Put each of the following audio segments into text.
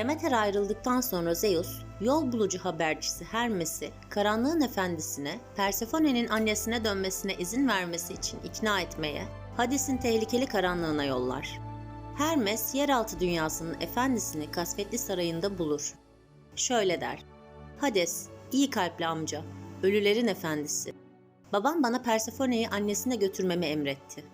Demeter ayrıldıktan sonra Zeus, yol bulucu habercisi Hermes'i karanlığın efendisine Persephone'nin annesine dönmesine izin vermesi için ikna etmeye Hades'in tehlikeli karanlığına yollar. Hermes, yeraltı dünyasının efendisini kasvetli sarayında bulur. Şöyle der. Hades, iyi kalpli amca, ölülerin efendisi. Babam bana Persephone'yi annesine götürmemi emretti.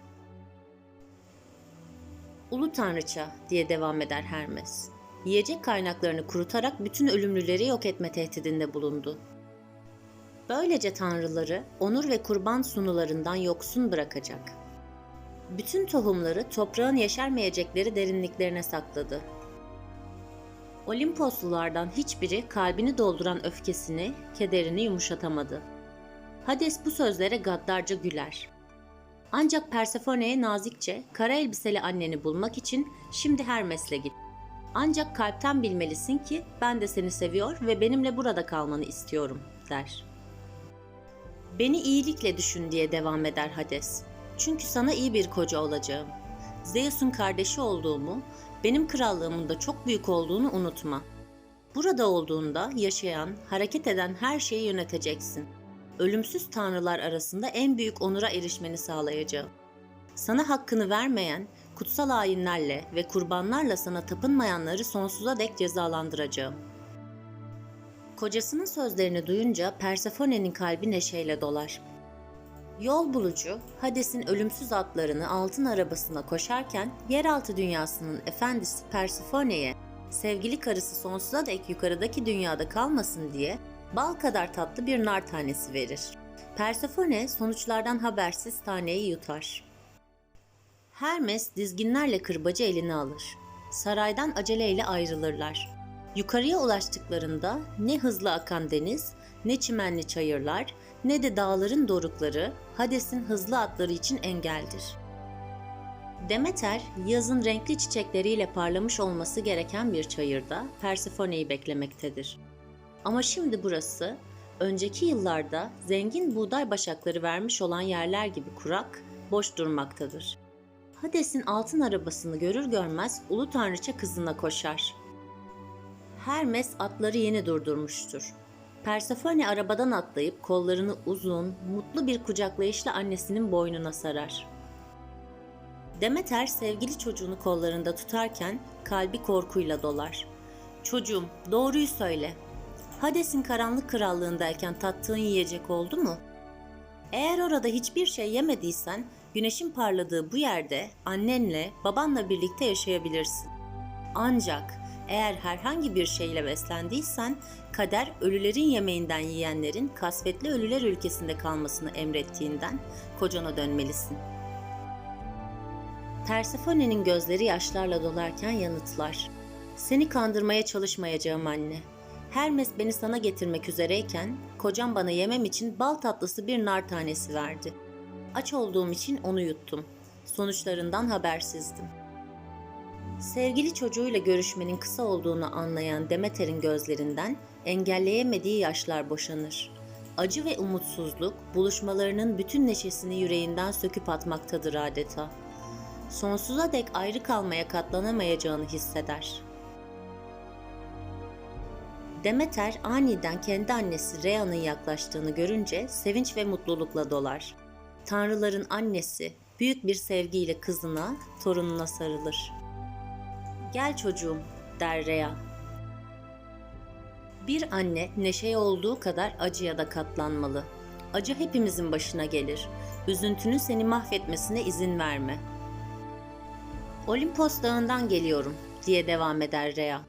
Ulu tanrıça diye devam eder Hermes. Yiyecek kaynaklarını kurutarak bütün ölümlüleri yok etme tehdidinde bulundu. Böylece tanrıları onur ve kurban sunularından yoksun bırakacak. Bütün tohumları toprağın yeşermeyecekleri derinliklerine sakladı. Olimposlulardan hiçbiri kalbini dolduran öfkesini, kederini yumuşatamadı. Hades bu sözlere gaddarca güler. Ancak Persephone'ye nazikçe kara elbiseli anneni bulmak için şimdi Hermes'le git. Ancak kalpten bilmelisin ki ben de seni seviyor ve benimle burada kalmanı istiyorum der. Beni iyilikle düşün diye devam eder Hades. Çünkü sana iyi bir koca olacağım. Zeus'un kardeşi olduğumu, benim krallığımın da çok büyük olduğunu unutma. Burada olduğunda yaşayan, hareket eden her şeyi yöneteceksin. Ölümsüz tanrılar arasında en büyük onura erişmeni sağlayacağım. Sana hakkını vermeyen, kutsal ayinlerle ve kurbanlarla sana tapınmayanları sonsuza dek cezalandıracağım. Kocasının sözlerini duyunca Persephone'nin kalbi neşeyle dolar. Yol bulucu, Hades'in ölümsüz atlarını altın arabasına koşarken yeraltı dünyasının efendisi Persephone'ye sevgili karısı sonsuza dek yukarıdaki dünyada kalmasın diye bal kadar tatlı bir nar tanesi verir. Persephone sonuçlardan habersiz taneyi yutar. Hermes dizginlerle kırbacı eline alır. Saraydan aceleyle ayrılırlar. Yukarıya ulaştıklarında ne hızlı akan deniz, ne çimenli çayırlar, ne de dağların dorukları Hades'in hızlı atları için engeldir. Demeter, yazın renkli çiçekleriyle parlamış olması gereken bir çayırda Persephone'yi beklemektedir. Ama şimdi burası, önceki yıllarda zengin buğday başakları vermiş olan yerler gibi kurak, boş durmaktadır. Hades'in altın arabasını görür görmez ulu tanrıça kızına koşar. Hermes atları yeni durdurmuştur. Persephone arabadan atlayıp kollarını uzun, mutlu bir kucaklayışla annesinin boynuna sarar. Demeter sevgili çocuğunu kollarında tutarken kalbi korkuyla dolar. Çocuğum, doğruyu söyle. Hades'in karanlık krallığındayken tattığın yiyecek oldu mu? Eğer orada hiçbir şey yemediysen, güneşin parladığı bu yerde annenle, babanla birlikte yaşayabilirsin. Ancak eğer herhangi bir şeyle beslendiysen, kader ölülerin yemeğinden yiyenlerin kasvetli ölüler ülkesinde kalmasını emrettiğinden kocana dönmelisin. Persephone'nin gözleri yaşlarla dolarken yanıtlar. Seni kandırmaya çalışmayacağım anne. Hermes beni sana getirmek üzereyken kocam bana yemem için bal tatlısı bir nar tanesi verdi. Aç olduğum için onu yuttum. Sonuçlarından habersizdim. Sevgili çocuğuyla görüşmenin kısa olduğunu anlayan Demeter'in gözlerinden engelleyemediği yaşlar boşanır. Acı ve umutsuzluk buluşmalarının bütün neşesini yüreğinden söküp atmaktadır adeta. Sonsuza dek ayrı kalmaya katlanamayacağını hisseder. Demeter aniden kendi annesi Rhea'nın yaklaştığını görünce sevinç ve mutlulukla dolar. Tanrıların annesi büyük bir sevgiyle kızına, torununa sarılır. Gel çocuğum der Rhea. Bir anne neşeye olduğu kadar acıya da katlanmalı. Acı hepimizin başına gelir. Üzüntünün seni mahvetmesine izin verme. Olimpos dağından geliyorum diye devam eder Rhea.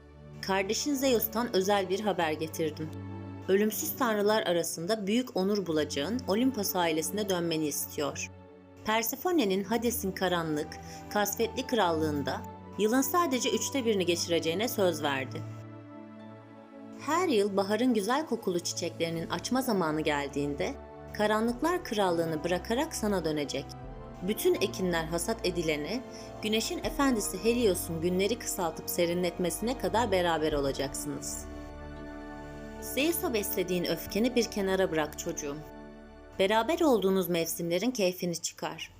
Kardeşin Zeus'tan özel bir haber getirdim. Ölümsüz tanrılar arasında büyük onur bulacağın Olimpos ailesine dönmeni istiyor. Persephone'nin Hades'in karanlık, kasvetli krallığında yılın sadece üçte birini geçireceğine söz verdi. Her yıl baharın güzel kokulu çiçeklerinin açma zamanı geldiğinde karanlıklar krallığını bırakarak sana dönecek. Bütün ekinler hasat edilene, güneşin efendisi Helios'un günleri kısaltıp serinletmesine kadar beraber olacaksınız. Zeus'a beslediğin öfkeni bir kenara bırak çocuğum. Beraber olduğunuz mevsimlerin keyfini çıkar.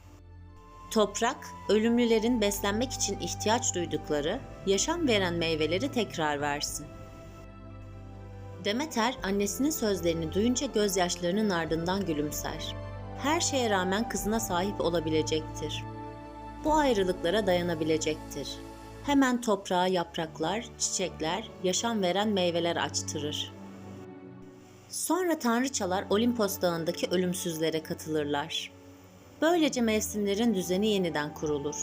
Toprak, ölümlülerin beslenmek için ihtiyaç duydukları, yaşam veren meyveleri tekrar versin. Demeter annesinin sözlerini duyunca gözyaşlarının ardından gülümser. Her şeye rağmen kızına sahip olabilecektir. Bu ayrılıklara dayanabilecektir. Hemen toprağa yapraklar, çiçekler, yaşam veren meyveler açtırır. Sonra tanrıçalar Olimpos dağındaki ölümsüzlere katılırlar. Böylece mevsimlerin düzeni yeniden kurulur.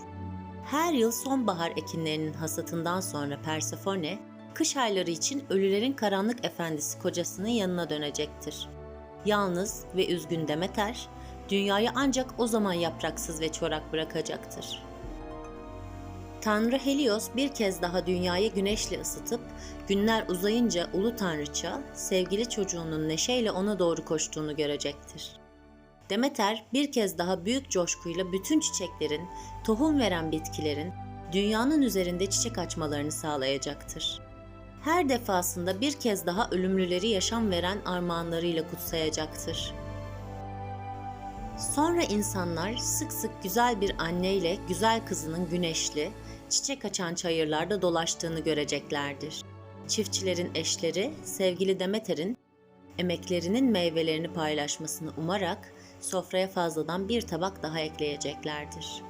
Her yıl sonbahar ekinlerinin hasatından sonra Persefone, kış ayları için ölülerin karanlık efendisi kocasının yanına dönecektir. Yalnız ve üzgün Demeter, dünyayı ancak o zaman yapraksız ve çorak bırakacaktır. Tanrı Helios bir kez daha dünyayı güneşle ısıtıp günler uzayınca ulu tanrıça sevgili çocuğunun neşeyle ona doğru koştuğunu görecektir. Demeter bir kez daha büyük coşkuyla bütün çiçeklerin, tohum veren bitkilerin dünyanın üzerinde çiçek açmalarını sağlayacaktır. Her defasında bir kez daha ölümlüleri yaşam veren armağanlarıyla kutsayacaktır. Sonra insanlar sık sık güzel bir anneyle güzel kızının güneşli, çiçek açan çayırlarda dolaştığını göreceklerdir. Çiftçilerin eşleri sevgili Demeter'in emeklerinin meyvelerini paylaşmasını umarak sofraya fazladan bir tabak daha ekleyeceklerdir.